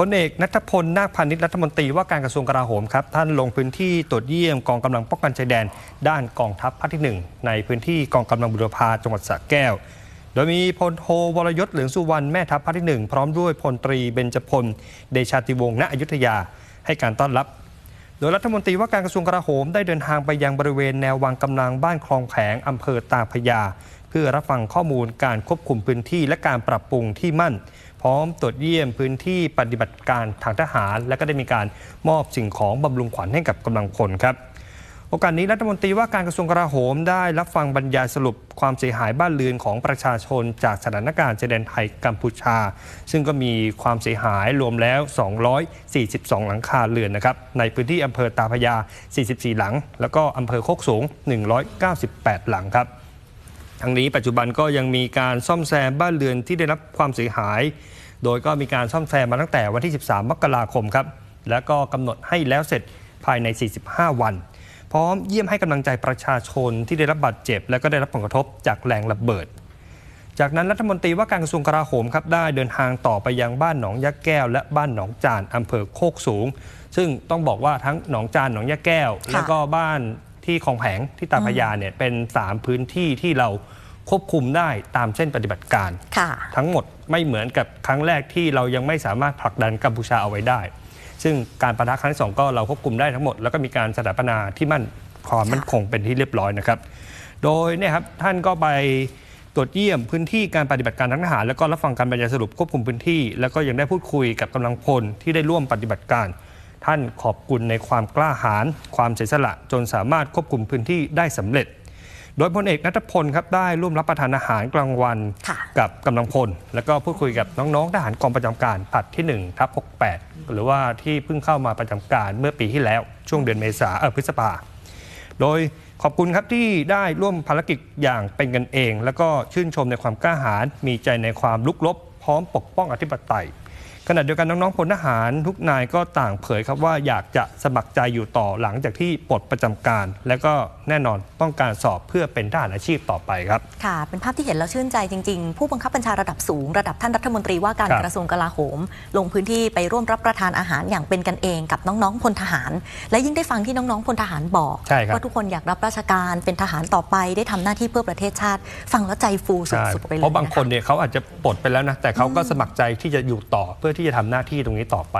พลเอกนัทพล นาคพานิชรัฐมนตรีว่าการกระทรวงกลาโหมครับ ท่านลงพื้นที่ตรวจเยี่ยมกองกำลังป้องกันชายแดน ด้านกองทัพภาคที่ 1 ในพื้นที่กองกำลังบุรพาจังหวัดสระแก้ว โดยมีพลโทวรยศเหลืองสุวรรณแม่ทัพภาคที่ 1 พร้อมด้วยพลตรีเบญจพล เดชาติวงศ์ณอยุธยา ให้การต้อนรับ โดยรัฐมนตรีว่าการกระทรวงกลาโหมได้เดินทางไปยังบริเวณแนววางกำลังบ้านคลองแขงอำเภอตาพยา เพื่อรับฟังข้อมูลการควบคุมพื้นที่และการปรับปรุงที่มั่น พร้อมตรวจเยี่ยมพื้นที่ปฏิบัติการทางทหาร และก็ได้มีการมอบสิ่งของบำรุงขวัญให้กับกำลังพลครับ โอกาสนี้รัฐมนตรีว่าการกระทรวงกลาโหมได้รับฟังบรรยายสรุปความเสียหายบ้านเรือนของประชาชนจากสถานการณ์ชายแดนไทยกัมพูชา ซึ่งก็มีความเสียหายรวมแล้ว 242 หลังคาเรือนนะครับในพื้นที่อำเภอตาพยา 44 หลัง แล้วก็อำเภอโคกสูง 198 หลังครับทั้งนี้ปัจจุบันก็ยังมีการซ่อมแซมบ้านเรือนที่ได้รับความเสียหาย โดยก็มีการซ่อมแซมมาตั้งแต่วันที่ 13 มกราคมครับแล้วก็กำหนดให้แล้วเสร็จภายใน 45 วัน พร้อมเยี่ยมให้กำลังใจประชาชนที่ได้รับบาดเจ็บ และก็ได้รับผลกระทบจากแรงระเบิด จากนั้นรัฐมนตรีว่าการกระทรวงกลาโหมครับได้เดินทางต่อไปยังบ้านหนองยะแก้ว และบ้านหนองจานอำเภอโคกสูง ซึ่งต้องบอกว่าทั้งหนองจานหนองยะแก้ว แล้วก็บ้านที่คลองแผงที่ตาพระยาเนี่ยเป็น 3 พื้นที่ที่เราควบคุมได้ตามเส้นปฏิบัติการค่ะทั้งหมดไม่เหมือนกับครั้งแรกที่เรายังไม่สามารถผลักดันกัมพูชาเอาไว้ได้ ซึ่งการประทะครั้งที่สองก็เราควบคุมได้ทั้งหมด แล้วก็มีการสถาปนาที่มั่นความมั่นคงเป็นที่เรียบร้อยนะครับ โดยเนี่ยครับท่านก็ไปตรวจเยี่ยมพื้นที่การปฏิบัติการทางทหาร แล้วก็รับฟังการบรรยายสรุปควบคุมพื้นที่ แล้วก็ยังได้พูดคุยกับกำลังพลที่ได้ร่วมปฏิบัติการ ท่านขอบคุณในความกล้าหาญความเสียสละจนสามารถควบคุมพื้นที่ได้สำเร็จ โดยพลเอกนัทพลครับได้ร่วมรับประทานอาหารกลางวันค่ะกับกำลังพล แล้วก็พูดคุยกับน้องๆทหารกองประจำการผลัดที่1ทับ68 หรือว่าที่เพิ่งเข้ามาประจำการเมื่อปีที่แล้วช่วงเดือนเมษาเออพฤษภาโดยขอบคุณครับที่ได้ร่วมภารกิจอย่างเป็นกันเอง แล้วก็ชื่นชมในความกล้าหาญมีใจในความลุกลบ พร้อมปกป้องอธิปไตย ขณะเดียวกันน้องๆพลทหารทุกนายก็ต่างเผยครับว่าอยากจะสมัครใจอยู่ต่อหลังจากที่ปลดประจำการ และก็แน่นอนต้องการสอบเพื่อเป็นทหารอาชีพต่อไปครับ ค่ะ เป็นภาพที่เห็นแล้วชื่นใจจริง ๆ ผู้บังคับบัญชาระดับสูง ระดับท่านรัฐมนตรีว่าการครับกระทรวงกลาโหม ลงพื้นที่ไปร่วมรับประทานอาหารอย่างเป็นกันเองกับน้องๆพลทหาร และยิ่งได้ฟังที่น้องๆพลทหารบอกใช่ครับว่าทุกคนอยากรับราชการเป็นทหารต่อไปได้ทำหน้าที่เพื่อประเทศชาติ ฟังแล้วใจฟูสุใช่ดๆไปเลยเพราะบางะคนเนี่ยเขาอาจจะปลดไปแล้วนะแต่เขาก็สมัครใจที่จะอยู่ต่อเพื่อที่จะทำหน้าที่ตรงนี้ต่อไป